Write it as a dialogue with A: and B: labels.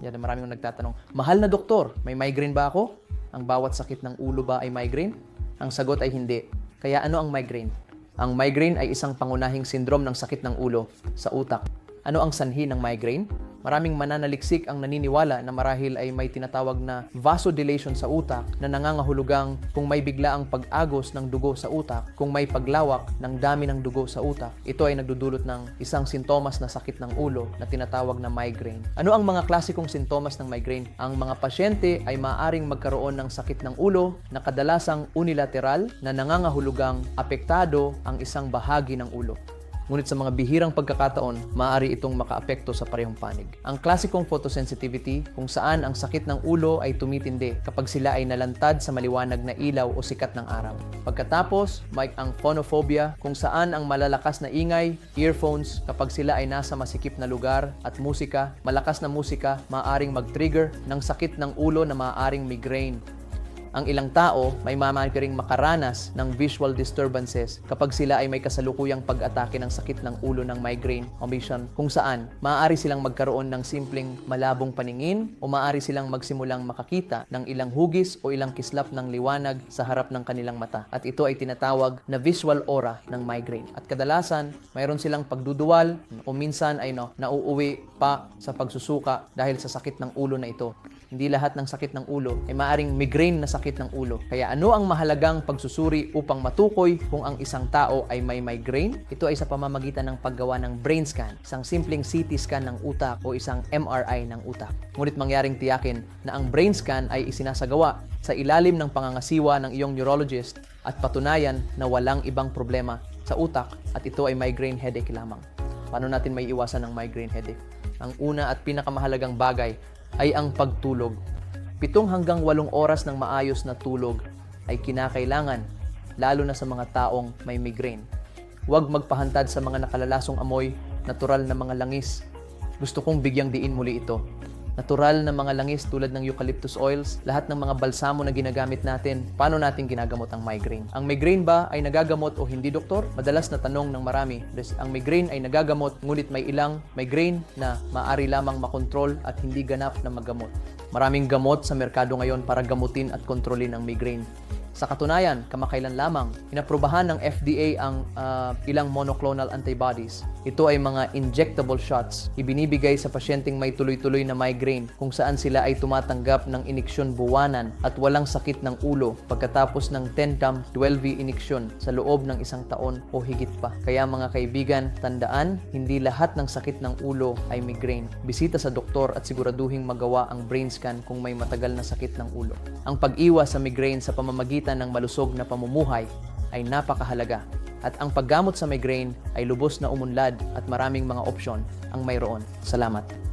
A: Yan, maraming nagtatanong, mahal na doktor, may migraine ba ako? Ang bawat sakit ng ulo ba ay migraine? Ang sagot ay hindi. Kaya ano ang migraine? Ang migraine ay isang pangunahing sindrom ng sakit ng ulo sa utak. Ano ang sanhi ng migraine? Maraming mananaliksik ang naniniwala na marahil ay may tinatawag na vasodilation sa utak na nangangahulugang kung may bigla ang pag-agos ng dugo sa utak, kung may paglawak ng dami ng dugo sa utak, ito ay nagdudulot ng isang sintomas na sakit ng ulo na tinatawag na migraine. Ano ang mga klasikong sintomas ng migraine? Ang mga pasyente ay maaaring magkaroon ng sakit ng ulo na kadalasang unilateral na nangangahulugang apektado ang isang bahagi ng ulo. Ngunit sa mga bihirang pagkakataon, maaari itong makaapekto sa parehong panig. Ang klasikong photosensitivity, kung saan ang sakit ng ulo ay tumitindi kapag sila ay nalantad sa maliwanag na ilaw o sikat ng araw. Pagkatapos, may ang phonophobia, kung saan ang malalakas na ingay, earphones, kapag sila ay nasa masikip na lugar at musika, malakas na musika, maaaring mag-trigger ng sakit ng ulo na maaaring migraine ang ilang tao may mamagaring makaranas ng visual disturbances kapag sila ay may kasalukuyang pag-atake ng sakit ng ulo ng migraine o vision kung saan maaari silang magkaroon ng simpleng malabong paningin o maaari silang magsimulang makakita ng ilang hugis o ilang kislap ng liwanag sa harap ng kanilang mata. At ito ay tinatawag na visual aura ng migraine. At kadalasan mayroon silang pagduduwal o minsan ay no, nauuwi pa sa pagsusuka dahil sa sakit ng ulo na ito. Hindi lahat ng sakit ng ulo ay maaring migraine na sakit ng ulo. Kaya ano ang mahalagang pagsusuri upang matukoy kung ang isang tao ay may migraine? Ito ay sa pamamagitan ng paggawa ng brain scan, isang simpleng CT scan ng utak o isang MRI ng utak. Ngunit mangyaring tiyakin na ang brain scan ay isinasagawa sa ilalim ng pangangasiwa ng iyong neurologist at patunayan na walang ibang problema sa utak at ito ay migraine headache lamang. Paano natin may iwasan ng migraine headache? Ang una at pinakamahalagang bagay ay ang pagtulog. Pitong hanggang walong oras ng maayos na tulog ay kinakailangan, lalo na sa mga taong may migraine. Huwag magpahantad sa mga nakalalasong amoy, natural na mga langis. Gusto kong bigyang diin muli ito. Natural na mga langis tulad ng eucalyptus oils, lahat ng mga balsamo na ginagamit natin, paano natin ginagamot ang migraine? Ang migraine ba ay nagagamot o hindi, doktor? Madalas na tanong ng marami. Ang migraine ay nagagamot, ngunit may ilang migraine na maaari lamang makontrol at hindi ganap na magamot. Maraming gamot sa merkado ngayon para gamutin at kontrolin ang migraine. Sa katunayan, kamakailan lamang, inaprubahan ng FDA ang ah, ilang monoclonal antibodies. Ito ay mga injectable shots ibinibigay sa pasyenteng may tuloy-tuloy na migraine kung saan sila ay tumatanggap ng iniksyon buwanan at walang sakit ng ulo pagkatapos ng 10-dam 12V iniksyon sa loob ng isang taon o higit pa. Kaya mga kaibigan, tandaan, hindi lahat ng sakit ng ulo ay migraine. Bisita sa doktor at siguraduhing magawa ang brain scan kung may matagal na sakit ng ulo. Ang pag-iwas sa migraine sa pamamagitan ng malusog na pamumuhay ay napakahalaga at ang paggamot sa migraine ay lubos na umunlad at maraming mga opsyon ang mayroon. Salamat.